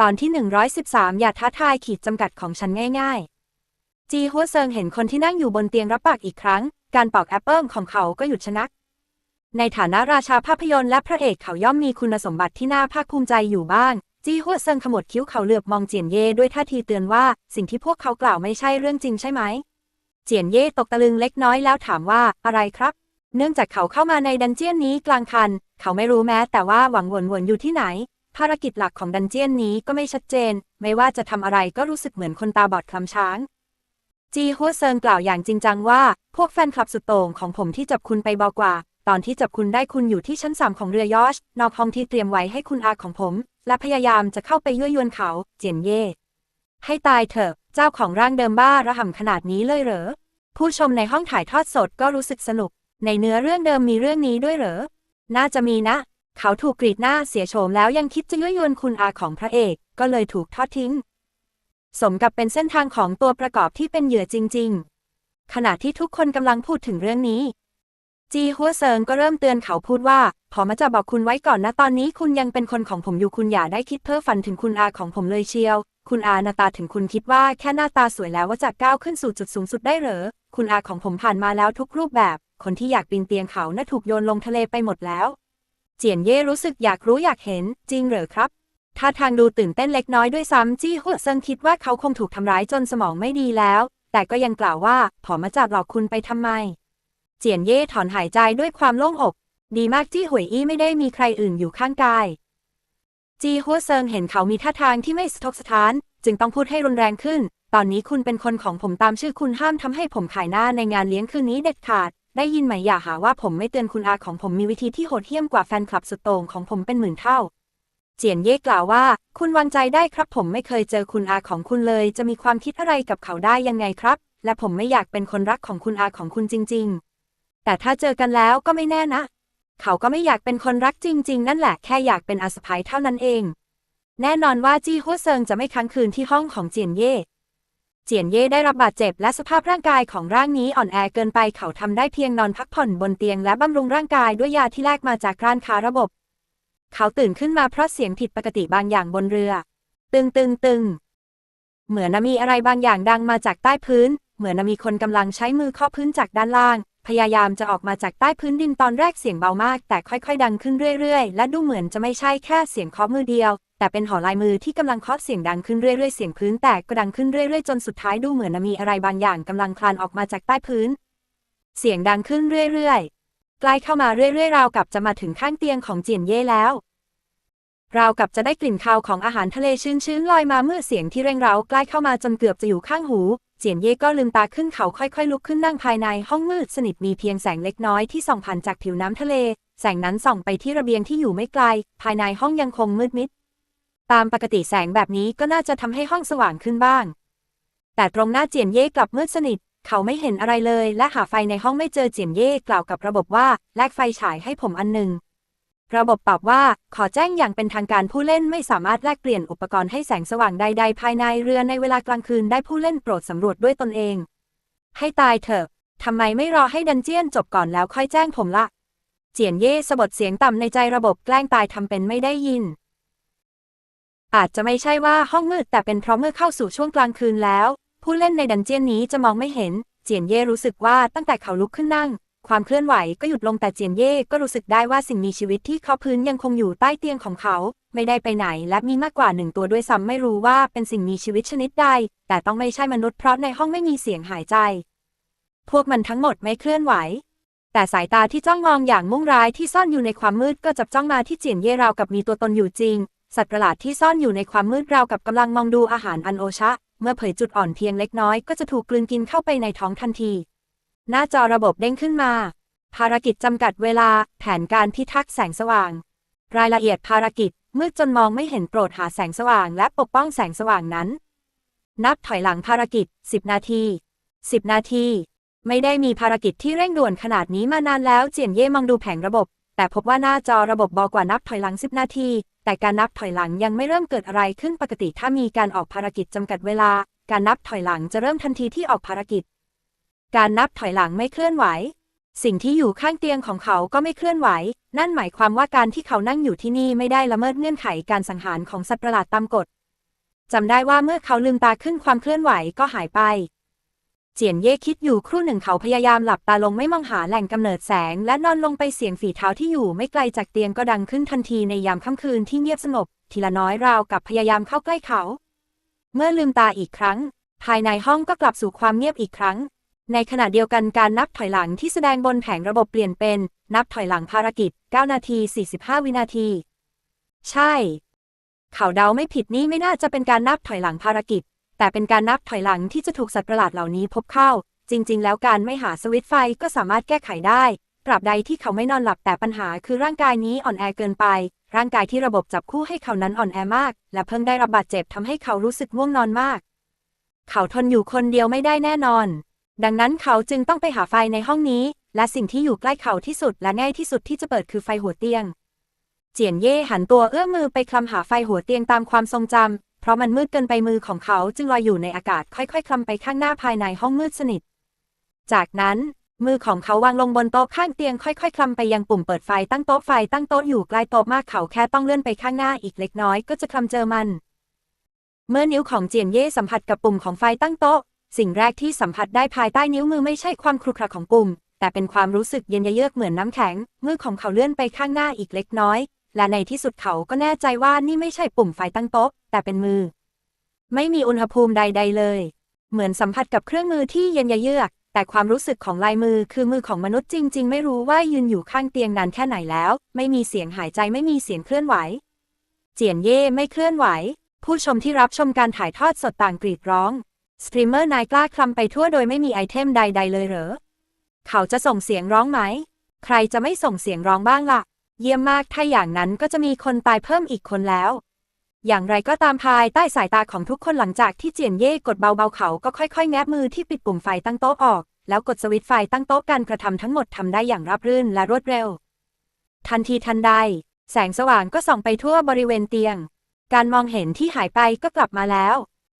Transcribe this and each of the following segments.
ตอนที่ 113 อย่าท้าทายขีดจำกัดของฉันง่าย ๆ จีฮัวเซิงเห็นคนที่นั่งอยู่บนเตียงรับปากอีกครั้ง การปอกแอปเปิลของเขาก็หยุดชะนัก ในฐานะราชาภาพยนตร์และพระเอกเขาย่อมมีคุณสมบัติที่น่าภาคภูมิใจอยู่บ้าง จีฮัวเซิงขมวดคิ้วเขาเหลือบมองเจียนเย่ด้วยท่าทีเตือนว่าสิ่งที่พวกเขากล่าวไม่ใช่เรื่องจริงใช่ไหม เจียนเย่ตกตะลึงเล็กน้อยแล้วถามว่าอะไรครับ เนื่องจากเขาเข้ามาในดันเจียนนี้กลางคัน เขาไม่รู้แม้แต่ว่าหวังวนวนอยู่ที่ไหน ภารกิจหลักของดันเจียนนี้ก็ไม่ชัดเจน ไม่ว่าจะทำอะไรก็รู้สึกเหมือนคนตาบอดคลำช้าง จีฮัวเซิงกล่าวอย่างจริงจังว่า พวกแฟนคลับสุดโต่งของผมที่จับคุณไปบอกว่า ตอนที่จับคุณได้คุณอยู่ที่ชั้นสามของเรือยอช นอกห้องที่เตรียมไว้ให้คุณอาของผม และพยายามจะเข้าไปยั่วยวนเขา เจียนเย่ ให้ตายเถอะ เจ้าของร่างเดิมบ้าระห่ำขนาดนี้เลยเหรอ ผู้ชมในห้องถ่ายทอดสดก็รู้สึกสนุก ในเนื้อเรื่องเดิมมีเรื่องนี้ด้วยเหรอ น่าจะมีนะ เขาถูกกรีดหน้าเสียโฉมแล้วยังคิดจะยั่วยวนคุณอาของพระเอก ก็เลยถูกทอดทิ้ง สมกับเป็นเส้นทางของตัวประกอบที่เป็นเหยื่อจริง ๆ ขณะที่ทุกคนกำลังพูดถึงเรื่องนี้ จีฮัวเซิงก็เริ่มเตือนเขาพูดว่าพอมาจะบอกคุณไว้ก่อนนะตอนนี้คุณยังเป็นคนของผมอยู่คุณอย่าได้คิดเพ้อฝันถึงคุณอาของผมเลยเชียว คุณอาหน้าตาถึงคุณคิดว่าแค่หน้าตาสวยแล้วว่าจะก้าวขึ้นสู่จุดสูงสุดได้เหรอ คุณอาของผมผ่านมาแล้วทุกรูปแบบ คนที่อยากปีนเตียงเขาน่ะถูกโยนลงทะเลไปหมดแล้ว เจียนเย่รู้สึกอยากรู้อยากเห็น จริงเหรอครับท่าทางดูตื่นเต้นเล็กน้อยด้วยซ้ำจี้หัวเซิงคิดว่าเขาคงถูกทำร้ายจนสมองไม่ดีแล้ว แต่ก็ยังกล่าวว่าผอมาจับหลอกคุณไปทำไม เจียนเย่ถอนหายใจด้วยความโล่งอก ดีมากจี้หวยอี้ไม่ได้มีใครอื่นอยู่ข้างกาย จีฮัวเซิงเห็นเขามีท่าทางที่ไม่สะทกสะท้าน จึงต้องพูดให้รุนแรงขึ้น ตอนนี้คุณเป็นคนของผมตามชื่อคุณห้ามทำให้ผมขายหน้าในงานเลี้ยงคืนนี้เด็ดขาด ได้ยินไหมอย่าหาว่าผมไม่เตือนคุณอาของผมมีวิธีที่โหดเหี้ยมกว่าแฟนคลับสุดโต่งของผมเป็นหมื่นเท่า เจียนเย่กล่าวว่า คุณวางใจได้ครับผมไม่เคยเจอคุณอาของคุณเลย จะมีความคิดอะไรกับเขาได้ยังไงครับ และผมไม่อยากเป็นคนรักของคุณอาของคุณจริง ๆ แต่ถ้าเจอกันแล้วก็ไม่แน่นะ เขาก็ไม่อยากเป็นคนรักจริง ๆ นั่นแหละแค่อยากเป็นอาสะพายเท่านั้นเอง แน่นอนว่าจี้ฮัวเซิงจะไม่ค้างคืนที่ห้องของเจียนเย่ เจียนเย่ได้รับบาดเจ็บและสภาพร่างกายของร่างนี้อ่อนแอเกินไปเขาทำได้เพียงนอนพักผ่อนบนเตียงและบำรุงร่างกายด้วยยาที่แลกมาจากร้านค้าระบบ เขาตื่นขึ้นมาเพราะเสียงผิดปกติบางอย่างบนเรือ ตึงตึงตึงเหมือนมีอะไรบางอย่างดังมาจากใต้พื้น เหมือนมีคนกำลังใช้มือเคาะพื้นจากด้านล่าง พยายามจะออกมาจากใต้พื้นดินตอนแรกเสียงเบามาก แต่ค่อยๆ ดังขึ้นเรื่อยๆ และดูเหมือนจะไม่ใช่แค่เสียงเคาะมือเดียว แต่เป็นหอลายมือที่กำลังเคาะเสียงดังขึ้นเรื่อยๆ เสียงพื้นแตกก็ดังขึ้นเรื่อยๆ จนสุดท้ายดูเหมือนมีอะไรบางอย่างกำลังคลานออกมาจากใต้พื้น เสียงดังขึ้นเรื่อยๆ ใกล้เข้ามาเรื่อยๆ ราวกับจะมาถึงข้างเตียงของเจียนเย่แล้ว ราวกับจะได้กลิ่นคาวของอาหารทะเลชื้นๆลอยมาเมื่อเสียงที่เร่งเร้าใกล้เข้ามาจนเกือบจะอยู่ข้างหู เจียนเย่ก็ลืมตาขึ้นเขาค่อยๆ ลุกขึ้นนั่งภายในห้องมืดสนิทมีเพียงแสงเล็กน้อยที่ส่องผ่านจากผิวน้ำทะเล แสงนั้นส่องไปที่ระเบียงที่อยู่ไม่ไกล ภายในห้องยังคงมืดมิด ตามปกติแสงแบบนี้ก็น่าจะทำให้ห้องสว่างขึ้นบ้าง แต่ตรงหน้าเจียนเย่กลับมืดสนิท เขาไม่เห็นอะไรเลย และหาไฟในห้องไม่เจอเจียนเย่กล่าวกับระบบว่าแลกไฟฉายให้ผมอันหนึ่ง ระบบตอบว่า ขอแจ้งอย่างเป็นทางการผู้เล่นไม่สามารถแลกเปลี่ยนอุปกรณ์ให้แสงสว่างใดๆ ภายในเรือในเวลากลางคืนได้ผู้เล่นโปรดสำรวจด้วยตนเอง ให้ตายเถอะทำไมไม่รอให้ดันเจียนจบก่อนแล้วค่อยแจ้งผมละ เจียนเย่สะบดเสียงต่ำในใจระบบแกล้งตายทำเป็นไม่ได้ยิน อาจจะไม่ใช่ว่าห้องมืดแต่เป็นเพราะเมื่อเข้าสู่ช่วงกลางคืนแล้ว ผู้เล่นในดันเจียนนี้จะมองไม่เห็น เจียนเย่รู้สึกว่าตั้งแต่เขาลุกขึ้นนั่ง ความเคลื่อนไหวก็หยุดลงแต่เจียนเย่ก็รู้สึกได้ว่าสิ่งมีชีวิตที่เคาะพื้นยังคงอยู่ใต้เตียงของเขา ไม่ได้ไปไหนและมีมากกว่าหนึ่งตัวด้วยซ้ำไม่รู้ว่าเป็นสิ่งมีชีวิตชนิดใด แต่ต้องไม่ใช่มนุษย์เพราะในห้องไม่มีเสียงหายใจ พวกมันทั้งหมดไม่เคลื่อนไหว แต่สายตาที่จ้องมองอย่างมุ่งร้ายที่ซ่อนอยู่ในความมืดก็จับจ้องมาที่เจียนเย่ราวกับมีตัวตนอยู่จริง สัตว์ประหลาดที่ซ่อนอยู่ในความมืดราวกับกำลังมองดูอาหารอันโอชะ เมื่อเผยจุดอ่อนเพียงเล็กน้อยก็จะถูกกลืนกินเข้าไปในท้องทันที หน้าจอระบบเด้งขึ้นมา ภารกิจจำกัดเวลา แผนการพิทักษ์แสงสว่าง รายละเอียดภารกิจมืดจนมองไม่เห็นโปรดหาแสงสว่างและปกป้องแสงสว่างนั้น นับถอยหลังภารกิจ 10 นาที 10 นาที ไม่ได้มีภารกิจที่เร่งด่วนขนาดนี้มานานแล้ว เจียนเย่มองดูแผงระบบ แต่พบว่าหน้าจอระบบบอกว่านับถอยหลัง 10 นาที แต่การนับถอยหลังยังไม่เริ่มเกิดอะไรขึ้นปกติถ้ามีการออกภารกิจจำกัดเวลา การนับถอยหลังจะเริ่มทันทีที่ออกภารกิจ การนับถอยหลังไม่เคลื่อนไหว สิ่งที่อยู่ข้างเตียงของเขาก็ไม่เคลื่อนไหว นั่นหมายความว่าการที่เขานั่งอยู่ที่นี่ไม่ได้ละเมิดเงื่อนไขการสังหารของสัตว์ประหลาดตามกฎจำได้ว่าเมื่อเขาลืมตาขึ้นความเคลื่อนไหวก็หายไป เจียนเย่คิดอยู่ครู่หนึ่งเขาพยายามหลับตาลงไม่มองหาแหล่งกำเนิดแสง และนอนลงไปเสียงฝีเท้าที่อยู่ไม่ไกลจากเตียงก็ดังขึ้นทันทีในยามค่ำคืนที่เงียบสงบทีละน้อยราวกับพยายามเข้าใกล้เขา เมื่อลืมตาอีกครั้ง ภายในห้องก็กลับสู่ความเงียบอีกครั้ง ในขณะเดียวกันการนับถอยหลังที่แสดงบนแผงระบบเปลี่ยนเป็น นับถอยหลังภารกิจ 9 นาที 45 วินาที ใช่ เขาเดาไม่ผิดนี่ไม่น่าจะเป็นการนับถอยหลังภารกิจ แต่เป็นการนับถอยหลังที่จะถูกสัตว์ประหลาดเหล่านี้พบเข้า จริง ๆ แล้วการไม่หาสวิตไฟก็สามารถแก้ไขได้ ตราบใดที่เขาไม่นอนหลับแต่ปัญหาคือร่างกายนี้อ่อนแอเกินไป ร่างกายที่ระบบจับคู่ให้เขานั้นอ่อนแอมาก และเพิ่งได้รับบาดเจ็บทำให้เขารู้สึกง่วงนอนมาก เขาทนอยู่คนเดียวไม่ได้แน่นอน ดังนั้นเขาจึงต้องไปหาไฟในห้องนี้ และสิ่งที่อยู่ใกล้เขาที่สุดและง่ายที่สุดที่จะเปิดคือไฟหัวเตียง เจียนเย่หันตัวเอื้อมมือไปคลำหาไฟหัวเตียงตามความทรงจำเพราะมันมืดเกินไปมือของเขาจึงลอยอยู่ในอากาศค่อยๆคลำไปข้างหน้าภายในห้องมืดสนิท จากนั้นมือของเขาวางลงบนโต๊ะข้างเตียงค่อยๆคลำไปยังปุ่มเปิดไฟตั้งโต๊ะไฟตั้งโต๊ะอยู่ใกล้โต๊ะมากเขาแค่ต้องเลื่อนไปข้างหน้าอีกเล็กน้อยก็จะคลำเจอมัน เมื่อนิ้วของเจียนเย่สัมผัสกับปุ่มของไฟตั้งโต๊ะ สิ่งแรกที่สัมผัสได้ภายใต้นิ้วมือไม่ใช่ความครุขระของปุ่ม แต่เป็นความรู้สึกเย็นเยือกเหมือนน้ำแข็ง มือของเขาเลื่อนไปข้างหน้าอีกเล็กน้อย และในที่สุดเขาก็แน่ใจว่านี่ไม่ใช่ปุ่มไฟตั้งโต๊ะ แต่เป็นมือ ไม่มีอุณหภูมิใด ๆ เลย เหมือนสัมผัสกับเครื่องมือที่เย็นเยือก แต่ความรู้สึกของลายมือคือมือของมนุษย์จริง ๆ ไม่รู้ว่ายืนอยู่ข้างเตียงนานแค่ไหนแล้ว ไม่มีเสียงหายใจไม่มีเสียงเคลื่อนไหว เจียนเย่ไม่เคลื่อนไหว ผู้ชมที่รับชมการถ่ายทอดสดต่างกรีดร้อง สตรีมเมอร์นายกล้าคลำไปทั่วโดยไม่มีไอเทมใด ๆ เลยเหรอ เขาจะส่งเสียงร้องไหม ใครจะไม่ส่งเสียงร้องบ้างล่ะ เยี่ยมมากถ้าอย่างนั้นก็จะมีคนตายเพิ่มอีกคนแล้ว อย่างไรก็ตามภายใต้สายตาของทุกคนหลังจากที่เจียนเย่กดเบาๆเขาก็ค่อยๆ แงบมือที่ปิดปุ่มไฟตั้งโต๊ะออก แล้วกดสวิตช์ไฟตั้งโต๊ะการกระทำทั้งหมดทำได้อย่างราบรื่นและรวดเร็ว ทันทีทันใด แสงสว่างก็ส่องไปทั่วบริเวณเตียง การมองเห็นที่หายไปก็กลับมาแล้ว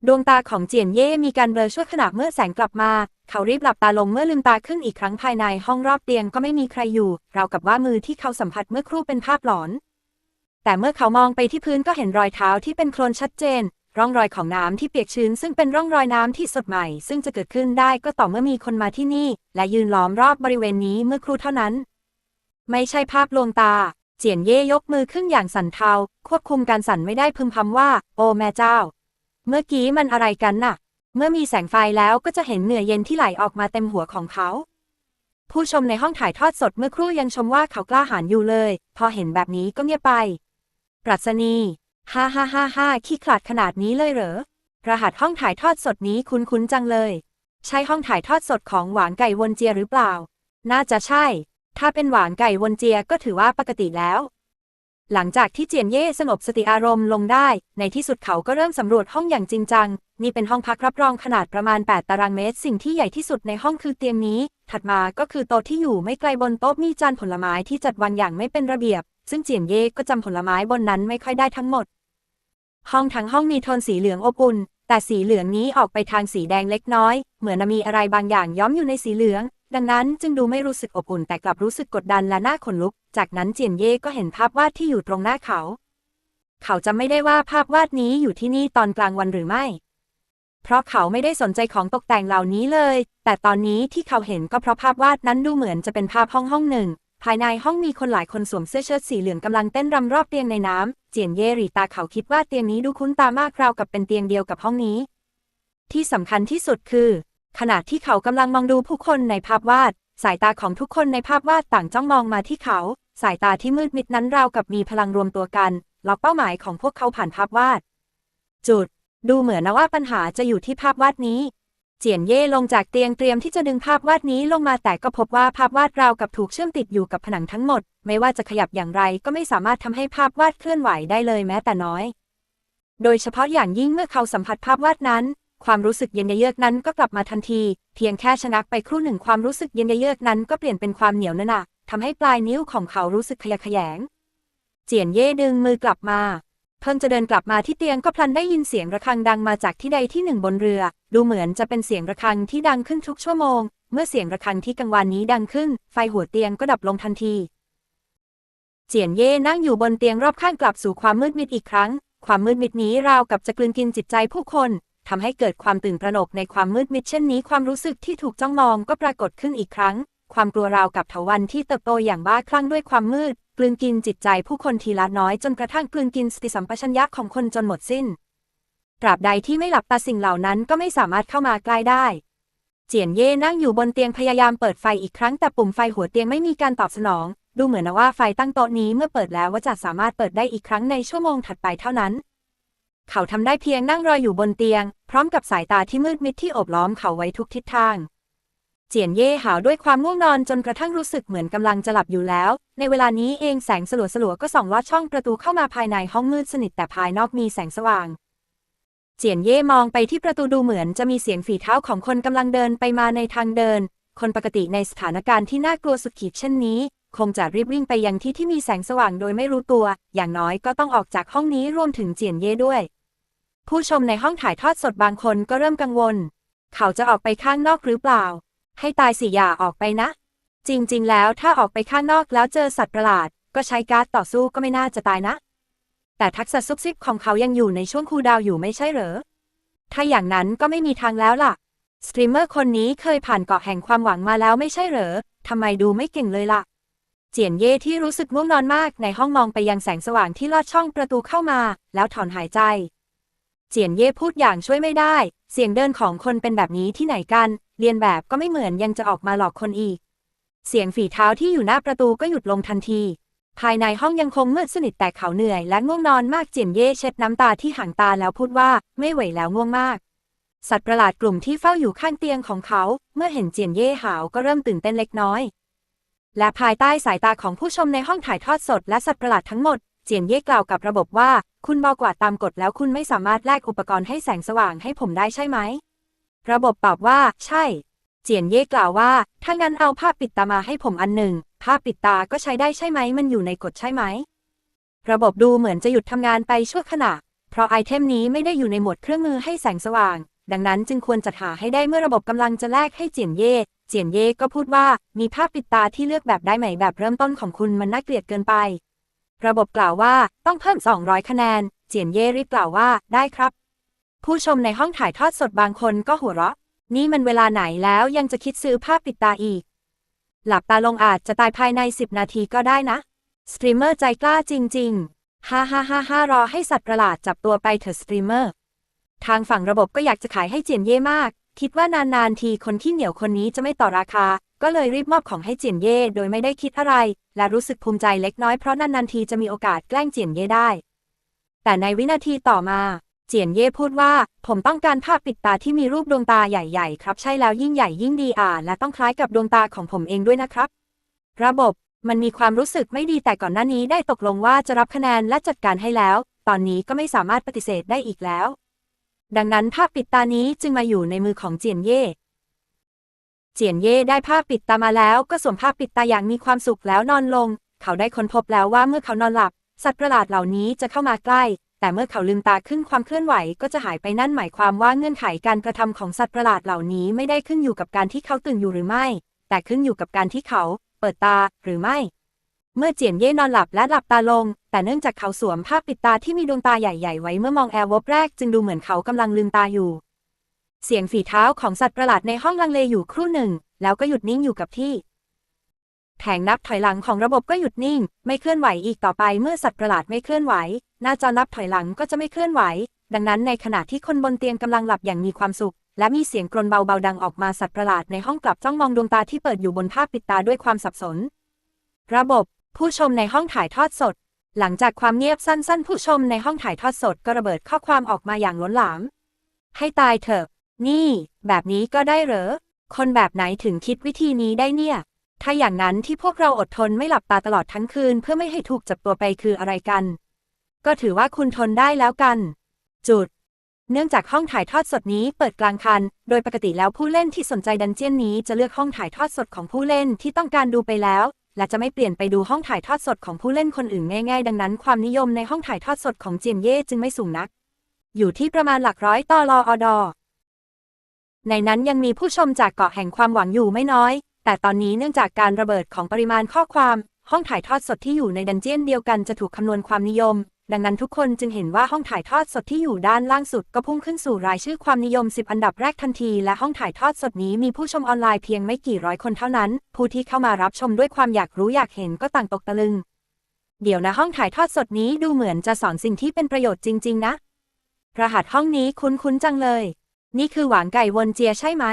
ดวงตาของเจียนเย่มีการเบลอชั่วขณะเมื่อแสงกลับมา เขารีบหลับตาลงเมื่อลืมตาขึ้นอีกครั้งภายในห้องรอบเตียงก็ไม่มีใครอยู่ราวกับว่ามือที่เขาสัมผัสเมื่อครู่เป็นภาพหลอน แต่เมื่อเขามองไปที่พื้นก็เห็นรอยเท้าที่เป็นโคลนชัดเจน ร่องรอยของน้ำที่เปียกชื้น ซึ่งเป็นร่องรอยน้ำที่สดใหม่ ซึ่งจะเกิดขึ้นได้ก็ต่อเมื่อมีคนมาที่นี่ และยืนล้อมรอบบริเวณนี้เมื่อครู่เท่านั้น ไม่ใช่ภาพลวงตา เจียนเย่ยกมือขึ้นอย่างสั่นเทาควบคุมการสั่นไม่ได้พึมพำว่า โอ้แม่เจ้า เมื่อกี้มันอะไรกันน่ะ เมื่อมีแสงไฟแล้วก็จะเห็นเหงื่อเย็นที่ไหลออกมาเต็มหัวของเขา ผู้ชมในห้องถ่ายทอดสดเมื่อครู่ยังชมว่าเขากล้าหาญอยู่เลย พอเห็นแบบนี้ก็เงียบไป ปรัชนีฮ่าฮ่าฮ่าฮ่าขี้ขลาดขนาดนี้เลยเหรอ รหัสห้องถ่ายทอดสดนี้คุ้นๆจังเลย ใช่ห้องถ่ายทอดสดของหวานไก่วนเจียหรือเปล่า น่าจะใช่ ถ้าเป็นหวานไก่วนเจียก็ถือว่าปกติแล้ว หลังจากที่เจียนเย่สงบสติอารมณ์ลงได้ ในที่สุดเขาก็เริ่มสำรวจห้องอย่างจริงจัง นี่เป็นห้องพักรับรองขนาดประมาณ 8 ตารางเมตร สิ่งที่ใหญ่ที่สุดในห้องคือเตียงนี้ ถัดมาก็คือโต๊ะที่อยู่ไม่ไกลบนโต๊ะมีจานผลไม้ที่จัดวางอย่างไม่เป็นระเบียบ ซึ่งเจียนเย่ก็จำผลไม้บนนั้นไม่ค่อยได้ทั้งหมด ห้องทั้งห้องมีโทนสีเหลืองอบอุ่น แต่สีเหลืองนี้ออกไปทางสีแดงเล็กน้อย เหมือนมีอะไรบางอย่างย้อมอยู่ในสีเหลือง ดังนั้นจึงดูไม่รู้สึกอบอุ่นแต่กลับรู้สึกกดดันและน่าขนลุก จากนั้นเจียนเย่ก็เห็นภาพวาดที่อยู่ตรงหน้าเขา เขาจำไม่ได้ว่าภาพวาดนี้อยู่ที่นี่ตอนกลางวันหรือไม่ เพราะเขาไม่ได้สนใจของตกแต่งเหล่านี้เลย แต่ตอนนี้ที่เขาเห็นก็เพราะภาพวาดนั้นดูเหมือนจะเป็นภาพห้องห้องหนึ่ง ภายในห้องมีคนหลายคนสวมเสื้อเชิ้ตสีเหลืองกำลังเต้นรำรอบเตียงในน้ำเจียนเย่หรีตาเขาคิดว่าเตียงนี้ดูคุ้นตามากราวกับเป็นเตียงเดียวกับห้องนี้ ที่สำคัญที่สุดคือ ขณะที่เขากำลังมองดูผู้คนในภาพวาด สายตาของทุกคนในภาพวาดต่างจ้องมองมาที่เขา สายตาที่มืดมิดนั้นราวกับมีพลังรวมตัวกัน ล็อกเป้าหมายของพวกเขาผ่านภาพวาด จุด ดูเหมือนนะว่าปัญหาจะอยู่ที่ภาพวาดนี้ เจียนเย่ลงจากเตียงเตรียมที่จะดึงภาพวาดนี้ลงมาแต่ก็พบว่าภาพวาดราวกับถูกเชื่อมติดอยู่กับผนังทั้งหมด ไม่ว่าจะขยับอย่างไรก็ไม่สามารถทำให้ภาพวาดเคลื่อนไหวได้เลยแม้แต่น้อย โดยเฉพาะอย่างยิ่งเมื่อเขาสัมผัสภาพวาดนั้นความรู้สึกเย็นเยือกนั้นก็กลับมาทันที เพียงแค่ชะงักไปครู่หนึ่งความรู้สึกเย็นเยือกนั้นก็เปลี่ยนเป็นความเหนียวนั่นน่ะ ทำให้ปลายนิ้วของเขารู้สึกขยะแขยง เจียนเย่ดึงมือกลับมา เพิ่งจะเดินกลับมาที่เตียงก็พลันได้ยินเสียงระฆังดังมาจากที่ใดที่หนึ่งบนเรือ ดูเหมือนจะเป็นเสียงระฆังที่ดังขึ้นทุกชั่วโมง เมื่อเสียงระฆังที่กังวานนี้ดังขึ้น ไฟหัวเตียงก็ดับลงทันที เจียนเย่นั่งอยู่บนเตียงรอบข้างกลับสู่ความมืดมิดอีกครั้ง ความมืดมิดนี้ราวกับจะกลืนกินจิตใจผู้คนทำให้เกิดความตื่นตระหนกในความมืดมิดเช่นนี้ความรู้สึกที่ถูกจ้องมองก็ปรากฏขึ้นอีกครั้ง ความกลัวราวกับเถาวันที่เติบโตอย่างบ้าคลั่งด้วยความมืด กลืนกินจิตใจผู้คนทีละน้อยจนกระทั่งกลืนกินสติสัมปชัญญะของคนจนหมดสิ้น ตราบใดที่ไม่หลับตาสิ่งเหล่านั้นก็ไม่สามารถเข้ามาใกล้ได้ เจียนเย่นั่งอยู่บนเตียงพยายามเปิดไฟอีกครั้งแต่ปุ่มไฟหัวเตียงไม่มีการตอบสนอง ดูเหมือนว่าไฟตั้งโต๊ะนี้เมื่อเปิดแล้วว่าจะสามารถเปิดได้อีกครั้งในชั่วโมงถัดไปเท่านั้น เขาทำได้เพียงนั่งรออยู่บนเตียง พร้อมกับสายตาที่มืดมิดที่โอบล้อมเขาไว้ทุกทิศทาง จียนเย่หาวด้วยความง่วงนอนจนกระทั่งรู้สึกเหมือนกำลังจะหลับอยู่แล้ว ในเวลานี้เองแสงสลัวสลัวๆก็ส่องลอดช่องประตูเข้ามาภายในห้องมืดสนิทแต่ภายนอกมีแสงสว่าง เจียนเย่มองไปที่ประตูดูเหมือนจะมีเสียงฝีเท้าของคนกำลังเดินไปมาในทางเดิน คนปกติในสถานการณ์ที่น่ากลัวสุดขีดเช่นนี้ คงจะรีบวิ่งไปยังที่ที่มีแสงสว่างโดยไม่รู้ตัว อย่างน้อยก็ต้องออกจากห้องนี้รวมถึงเจียนเย่ด้วย ผู้ชมในห้องถ่ายทอดสดบางคนก็เริ่มกังวล เขาจะออกไปข้างนอกหรือเปล่า ให้ตายสิอย่าออกไปนะ จริง ๆ แล้วถ้าออกไปข้างนอกแล้วเจอสัตว์ประหลาด ก็ใช้การ์ดต่อสู้ก็ไม่น่าจะตายนะ แต่ทักษะซุบซิบของเขายังอยู่ในช่วงคูลดาวอยู่ไม่ใช่เหรอ ถ้าอย่างนั้นก็ไม่มีทางแล้วล่ะ สตรีมเมอร์คนนี้เคยผ่านเกาะแห่งความหวังมาแล้วไม่ใช่เหรอทำไมดูไม่เก่งเลยล่ะ เจียนเย่ที่รู้สึกง่วงนอนมากในห้องมองไปยังแสงสว่างที่ลอดช่องประตูเข้ามา แล้วถอนหายใจ เจียนเย่พูดอย่างช่วยไม่ได้ เสียงเดินของคนเป็นแบบนี้ที่ไหนกัน เรียนแบบก็ไม่เหมือนยังจะออกมาหลอกคนอีก เสียงฝีเท้าที่อยู่หน้าประตูก็หยุดลงทันที ภายในห้องยังคงมืดสนิทแต่เขาเหนื่อยและง่วงนอนมากเจียนเย่เช็ดน้ำตาที่หางตาแล้วพูดว่าไม่ไหวแล้วง่วงมาก สัตว์ประหลาดกลุ่มที่เฝ้าอยู่ข้างเตียงของเขา เมื่อเห็นเจียนเย่หาวก็เริ่มตื่นเต้นเล็กน้อย และภายใต้สายตาของผู้ชมในห้องถ่ายทอดสดและสัตว์ประหลาดทั้งหมดเจียนเย่กล่าวกับระบบว่า คุณบอกว่าตามกฎแล้วคุณไม่สามารถแลกอุปกรณ์ให้แสงสว่างให้ผมได้ใช่ไหม ระบบตอบว่า ใช่ เจียนเย่กล่าวว่า ถ้างั้นเอาผ้าปิดตามาให้ผมอันหนึ่ง ผ้าปิดตาก็ใช้ได้ใช่ไหม มันอยู่ในกฎใช่ไหม ระบบดูเหมือนจะหยุดทำงานไปชั่วขณะ เพราะไอเทมนี้ไม่ได้อยู่ในหมวดเครื่องมือให้แสงสว่าง ดังนั้นจึงควรจัดหาให้ได้เมื่อระบบกำลังจะแลกให้เจียนเย่ เจียนเย่ก็พูดว่า มีผ้าปิดตาที่เลือกแบบได้ไหมแบบเริ่มต้นของคุณมันน่าเกลียดเกินไป ระบบกล่าวว่าต้องเพิ่ม 200 คะแนน เจียนเย่รีบกล่าวว่า ได้ครับ ผู้ชมในห้องถ่ายทอดสดบางคนก็หัวเราะ นี่มันเวลาไหนแล้วยังจะคิดซื้อผ้าปิดตาอีก หลับตาลงอาจจะตายภายใน 10 นาทีก็ได้นะ สตรีมเมอร์ใจกล้าจริง ๆ ฮ่าฮ่าฮ่าฮ่ารอให้สัตว์ประหลาดจับตัวไปเถอะสตรีมเมอร์ ทางฝั่งระบบก็อยากจะขายให้เจียนเย่มาก คิดว่านานๆทีคนที่เหนียวคนนี้จะไม่ต่อราคา ก็เลยรีบมอบของให้เจียนเย่โดยไม่ได้คิดอะไร และรู้สึกภูมิใจเล็กน้อยเพราะนานๆทีจะมีโอกาสแกล้งเจียนเย่ได้ แต่ในวินาทีต่อมา เจียนเย่พูดว่า ผมต้องการภาพปิดตาที่มีรูปดวงตาใหญ่ๆ ครับ ใช่แล้วยิ่งใหญ่ยิ่งดีอ่าและต้องคล้ายกับดวงตาของผมเองด้วยนะครับ ระบบมันมีความรู้สึกไม่ดีแต่ก่อนหน้านี้ได้ตกลงว่าจะรับคะแนนและจัดการให้แล้ว ตอนนี้ก็ไม่สามารถปฏิเสธได้อีกแล้ว ดังนั้นภาพปิดตานี้จึงมาอยู่ในมือของเจียนเย่เจียนเย่ได้ผ้าปิดตามาแล้วก็สวมผ้าปิดตาอย่างมีความสุขแล้วนอนลง เขาได้ค้นพบแล้วว่าเมื่อเขานอนหลับ สัตว์ประหลาดเหล่านี้จะเข้ามาใกล้ แต่เมื่อเขาลืมตาขึ้นความเคลื่อนไหวก็จะหายไปนั่นหมายความว่าเงื่อนไขการกระทำของสัตว์ประหลาดเหล่านี้ไม่ได้ขึ้นอยู่กับการที่เขาตื่นอยู่หรือไม่ แต่ขึ้นอยู่กับการที่เขา เปิดตาหรือไม่ เมื่อเจียนเย่นอนหลับและหลับตาลง แต่เนื่องจากเขาสวมผ้าปิดตาที่มีดวงตาใหญ่ ๆ ไว้เมื่อมองแอร์วบแรกจึงดูเหมือนเขากำลังลืมตาอยู่ เสียงฝีเท้าของสัตว์ประหลาดในห้องลังเลอยู่ครู่หนึ่ง แล้วก็หยุดนิ่งอยู่กับที่ แผงนับถอยหลังของระบบก็หยุดนิ่ง ไม่เคลื่อนไหวอีกต่อไปเมื่อสัตว์ประหลาดไม่เคลื่อนไหว หน้าจอนับถอยหลังก็จะไม่เคลื่อนไหว ดังนั้นในขณะที่คนบนเตียงกำลังหลับอย่างมีความสุข และมีเสียงกรนเบาๆดังออกมาสัตว์ประหลาดในห้องกลับจ้องมองดวงตาที่เปิดอยู่บนภาพปิดตาด้วยความสับสน ระบบผู้ชมในห้องถ่ายทอดสด หลังจากความเงียบสั้นๆ ผู้ชมในห้องถ่ายทอดสดก็ระเบิดข้อความออกมาอย่างล้นหลาม ให้ตายเถอะ นี่ แบบนี้ก็ได้เหรอ คนแบบไหนถึงคิดวิธีนี้ได้เนี่ย ถ้าอย่างนั้นที่พวกเราอดทนไม่หลับตาตลอดทั้งคืน เพื่อไม่ให้ถูกจับตัวไปคืออะไรกัน ก็ถือว่าคุณทนได้แล้วกัน จุด เนื่องจากห้องถ่ายทอดสดนี้เปิดกลางคัน โดยปกติแล้วผู้เล่นที่สนใจดันเจียนนี้จะเลือกห้องถ่ายทอดสดของผู้เล่นที่ต้องการดูไปแล้ว และจะไม่เปลี่ยนไปดูห้องถ่ายทอดสดของผู้เล่นคนอื่นง่ายๆ ดังนั้น ความนิยมในห้องถ่ายทอดสดของเจียนเย่จึงไม่สูงนัก อยู่ที่ประมาณหลักร้อยต่อรออดอในนั้นยังมีผู้ชมจากเกาะแห่งความหวังอยู่ไม่น้อย แต่ตอนนี้เนื่องจากการระเบิดของปริมาณข้อความ ห้องถ่ายทอดสดที่อยู่ในดันเจียนเดียวกันจะถูกคำนวณความนิยม ดังนั้นทุกคนจึงเห็นว่าห้องถ่ายทอดสดที่อยู่ด้านล่างสุดก็พุ่งขึ้นสู่รายชื่อความนิยม 10 อันดับแรกทันที และห้องถ่ายทอดสดนี้มีผู้ชมออนไลน์เพียงไม่กี่ร้อยคนเท่านั้น ผู้ที่เข้ามารับชมด้วยความอยากรู้อยากเห็นก็ต่างตกตะลึง เดี๋ยวนะห้องถ่ายทอดสดนี้ดูเหมือนจะสอนสิ่งที่เป็นประโยชน์จริง ๆ นะรหัสห้องนี้คุ้นๆจังเลย นี่คือหวานไก่วนเจียใช่ไหม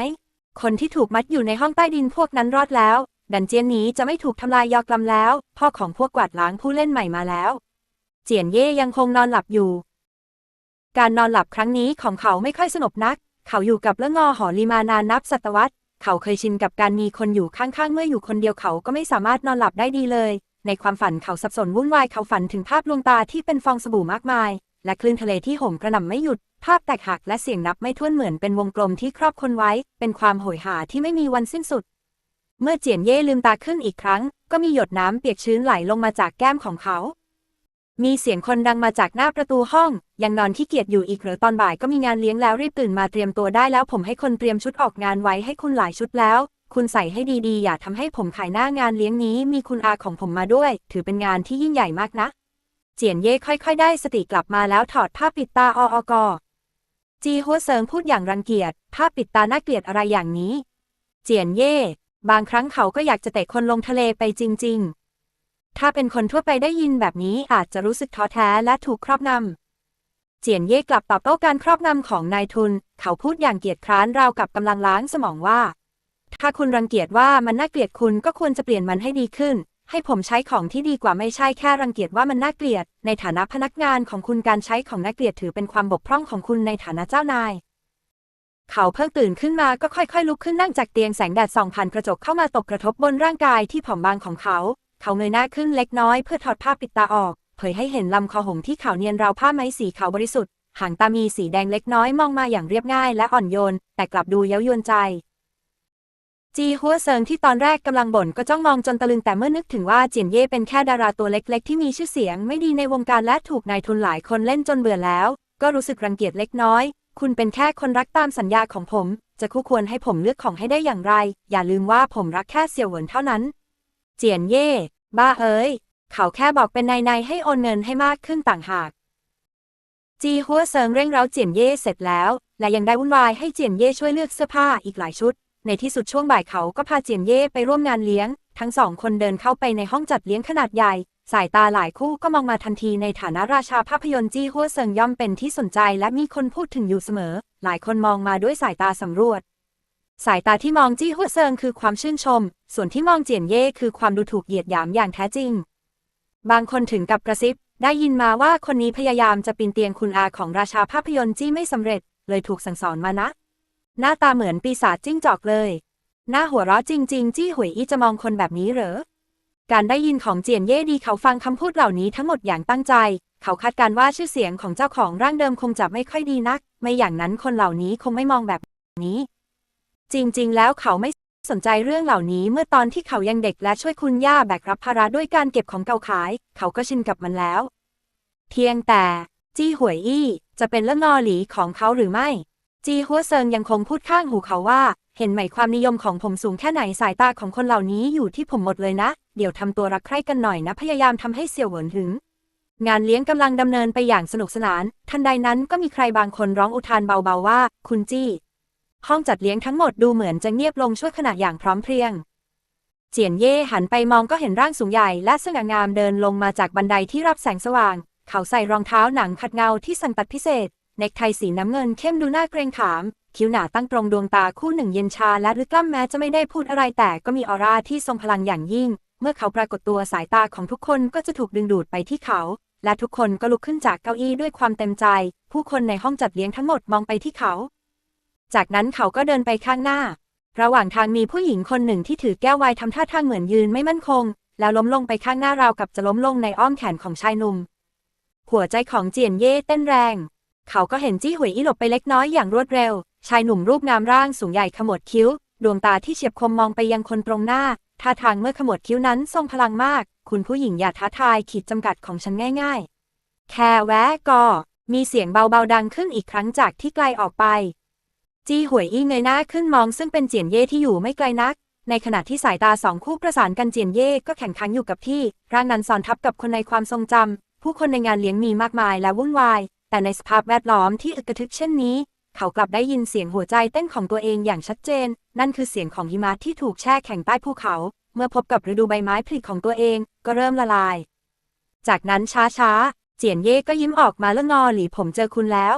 คนที่ถูกมัดอยู่ในห้องใต้ดินพวกนั้นรอดแล้ว ดันเจียนนี้จะไม่ถูกทำลายยอกลำแล้ว พ่อของพวกกวาดล้างผู้เล่นใหม่มาแล้ว เจียนเย่ยังคงนอนหลับอยู่ การนอนหลับครั้งนี้ของเขาไม่ค่อยสนุกนัก เขาอยู่กับเรื่องงอหอลีมานานนับศตวรรษ เขาเคยชินกับการมีคนอยู่ข้างๆ เมื่ออยู่คนเดียวเขาก็ไม่สามารถนอนหลับได้ดีเลย ในความฝันเขาสับสนวุ่นวายเขาฝันถึงภาพลวงตาที่เป็นฟองสบู่มากมาย และคลื่นทะเลที่โหมกระหน่ำไม่หยุด ภาพแตกหักและเสียงนับไม่ถ้วนเหมือนเป็นวงกลมที่ครอบคนไว้ เป็นความโหยหาที่ไม่มีวันสิ้นสุด เมื่อเจียนเย่ลืมตาขึ้นอีกครั้ง ก็มีหยดน้ำเปียกชื้นไหลลงมาจากแก้มของเขา มีเสียงคนดังมาจากหน้าประตูห้อง ยังนอนที่เกียจอยู่อีกเหรือตอนบ่ายก็มีงานเลี้ยงแล้วรีบตื่นมาเตรียมตัวได้แล้วผมให้คนเตรียมชุดออกงานไว้ให้คุณหลายชุดแล้ว คุณใส่ให้ดีๆ อย่าทำให้ผมขายหน้างานเลี้ยงนี้ มีคุณอาของผมมาด้วย ถือเป็นงานที่ยิ่งใหญ่มากนะ เจียนเย่ค่อย ๆ ได้สติกลับมาแล้วถอดผ้าปิดตาออก จีฮัวเซิงพูดอย่างรังเกียจผ้าปิดตาน่าเกลียดอะไรอย่างนี้ เจียนเย่ บางครั้งเขาก็อยากจะเตะคนลงทะเลไปจริง ๆ ถ้าเป็นคนทั่วไปได้ยินแบบนี้อาจจะรู้สึกท้อแท้และถูกครอบงำ เจียนเย่กลับตอบโต้การครอบงำของนายทุน เขาพูดอย่างเกียจคร้านราวกับกำลังล้างสมองว่า ถ้าคุณรังเกียจว่ามันน่าเกลียดคุณก็ควรจะเปลี่ยนมันให้ดีขึ้น ให้ผมใช้ของที่ดีกว่าไม่ใช่แค่รังเกียจว่ามันน่าเกลียด ในฐานะพนักงานของคุณการใช้ของน่าเกลียดถือเป็นความบกพร่องของคุณในฐานะเจ้านาย เขาเพิ่งตื่นขึ้นมาก็ค่อยๆ ลุกขึ้นนั่งจากเตียงแสงแดดส่องผ่านกระจกเข้ามาตกกระทบบนร่างกายที่ผอมบางของเขา เขาเงยหน้าขึ้นเล็กน้อยเพื่อถอดผ้าปิดตาออก เผยให้เห็นลำคอหงที่ขาวเนียนราวผ้าไหมสีขาวบริสุทธิ์หางตามีสีแดงเล็กน้อยมองมาอย่างเรียบง่ายและอ่อนโยน แต่กลับดูเย้ายวนใจ จีฮัวเซิงที่ตอนแรกกำลังบ่นก็จ้องมองจนตะลึงแต่เมื่อนึกถึงว่าเจียนเย่เป็นแค่ดาราตัวเล็กๆ ที่มีชื่อเสียงไม่ดีในวงการและถูกนายทุนหลายคนเล่นจนเบื่อแล้ว ก็รู้สึกรังเกียจเล็กน้อย คุณเป็นแค่คนรักตามสัญญาของผม จะคู่ควรให้ผมเลือกของให้ได้อย่างไร อย่าลืมว่าผมรักแค่เสี่ยวเหวินเท่านั้น เจียนเย่ บ้าเอ้ย เขาแค่บอกเป็นนายนายให้โอนเงินให้มากขึ้นต่างหาก จีฮัวเซิงเร่งเร้าเจียนเย่เสร็จแล้ว และยังได้วุ่นวายให้เจียนเย่ช่วยเลือกเสื้อผ้าอีกหลายชุด ในที่สุดช่วงบ่ายเขาก็พาเจียนเย่ไปร่วมงานเลี้ยง ทั้งสองคนเดินเข้าไปในห้องจัดเลี้ยงขนาดใหญ่ สายตาหลายคู่ก็มองมาทันทีในฐานะราชาภาพยนตร์จี้ฮัวเซิงย่อมเป็นที่สนใจและมีคนพูดถึงอยู่เสมอ หลายคนมองมาด้วยสายตาสำรวจ สายตาที่มองจี้ฮัวเซิงคือความชื่นชม ส่วนที่มองเจียนเย่คือความดูถูกเหยียดหยามอย่างแท้จริง บางคนถึงกับกระซิบ ได้ยินมาว่าคนนี้พยายามจะปีนเตียงคุณอาของราชาภาพยนตร์จี้ไม่สำเร็จ เลยถูกสั่งสอนมานะ หน้าตาเหมือนปีศาจจิ้งจอกเลย หน้าหัวเราะจริง ๆ จี้หวยอี้จะมองคนแบบนี้เหรอ การได้ยินของเจียนเย่ดีเขาฟังคำพูดเหล่านี้ทั้งหมดอย่างตั้งใจ เขาคาดการณ์ว่าชื่อเสียงของเจ้าของร่างเดิมคงจะไม่ค่อยดีนัก ไม่อย่างนั้นคนเหล่านี้คงไม่มองแบบนี้ จริง ๆ แล้วเขาไม่สนใจเรื่องเหล่านี้เมื่อตอนที่เขายังเด็กและช่วยคุณย่าแบกรับภาระด้วยการเก็บของเก่าขาย เขาก็ชินกับมันแล้ว เพียงแต่ จี้หวยอี้จะเป็นเรื่องงอหลีของเขาหรือไม่ จีฮัวเซิงยังคงพูดข้างหูเขาว่า เห็นไหมความนิยมของผมสูงแค่ไหนสายตาของคนเหล่านี้อยู่ที่ผมหมดเลยนะ เดี๋ยวทำตัวรักใคร่กันหน่อยนะ พยายามทำให้เสี่ยวเหวินถึง งานเลี้ยงกำลังดำเนินไปอย่างสนุกสนาน ทันใดนั้นก็มีใครบางคนร้องอุทานเบาๆว่า คุณจี้ ห้องจัดเลี้ยงทั้งหมดดูเหมือนจะเงียบลงชั่วขณะอย่างพร้อมเพรียง เจียนเย่หันไปมองก็เห็นร่างสูงใหญ่และสง่างามเดินลงมาจากบันไดที่รับแสงสว่าง เขาใส่รองเท้าหนังขัดเงาที่สั่งตัดพิเศษ เนคไทสีน้ำเงินเข้มดูน่าเกรงขาม คิ้วหนาตั้งตรงดวงตาคู่หนึ่งเย็นชาและลึกล้ำแม้จะไม่ได้พูดอะไรแต่ก็มีออร่าที่ทรงพลังอย่างยิ่ง เมื่อเขาปรากฏตัวสายตาของทุกคนก็จะถูกดึงดูดไปที่เขา และทุกคนก็ลุกขึ้นจากเก้าอี้ด้วยความเต็มใจ ผู้คนในห้องจัดเลี้ยงทั้งหมดมองไปที่เขา จากนั้นเขาก็เดินไปข้างหน้า ระหว่างทางมีผู้หญิงคนหนึ่งที่ถือแก้วไวน์ทำท่าทางเหมือนยืนไม่มั่นคง แล้วล้มลงไปข้างหน้าราวกับจะล้มลงในอ้อมแขนของชายหนุ่มหัวใจของเจียนเย่เต้นแรง เขาก็เห็นจี้หวยอี้หลบไปเล็กน้อยอย่างรวดเร็ว ชายหนุ่มรูปงามร่างสูงใหญ่ขมวดคิ้ว ดวงตาที่เฉียบคมมองไปยังคนตรงหน้า ท่าทางเมื่อขมวดคิ้วนั้นทรงพลังมาก คุณผู้หญิงอย่าท้าทายขีดจำกัดของฉันง่าย ๆ แค่แวะก็มีเสียงเบาๆดังขึ้นอีกครั้งจากที่ไกลออกไป จี้หวยอี้เงยหน้าขึ้นมองซึ่งเป็นเจียนเย่ที่อยู่ไม่ไกลนัก ในขณะที่สายตาสองคู่ประสานกันเจียนเย่ก็แข็งขันอยู่กับที่ ร่างนั้นซ้อนทับกับคนในความทรงจำผู้คนในงานเลี้ยงมีมากมายและวุ่นวาย แต่ในสภาพแวดล้อมที่อึกระทึกเช่นนี้ เขากลับได้ยินเสียงหัวใจเต้นของตัวเองอย่างชัดเจน นั่นคือเสียงของหิมะที่ถูกแช่แข็งใต้ภูเขา เมื่อพบกับฤดูใบไม้ผลิของตัวเอง ก็เริ่มละลาย จากนั้นช้าๆ เจียนเย่ก็ยิ้มออกมาแล้วงอหลีผมเจอคุณแล้ว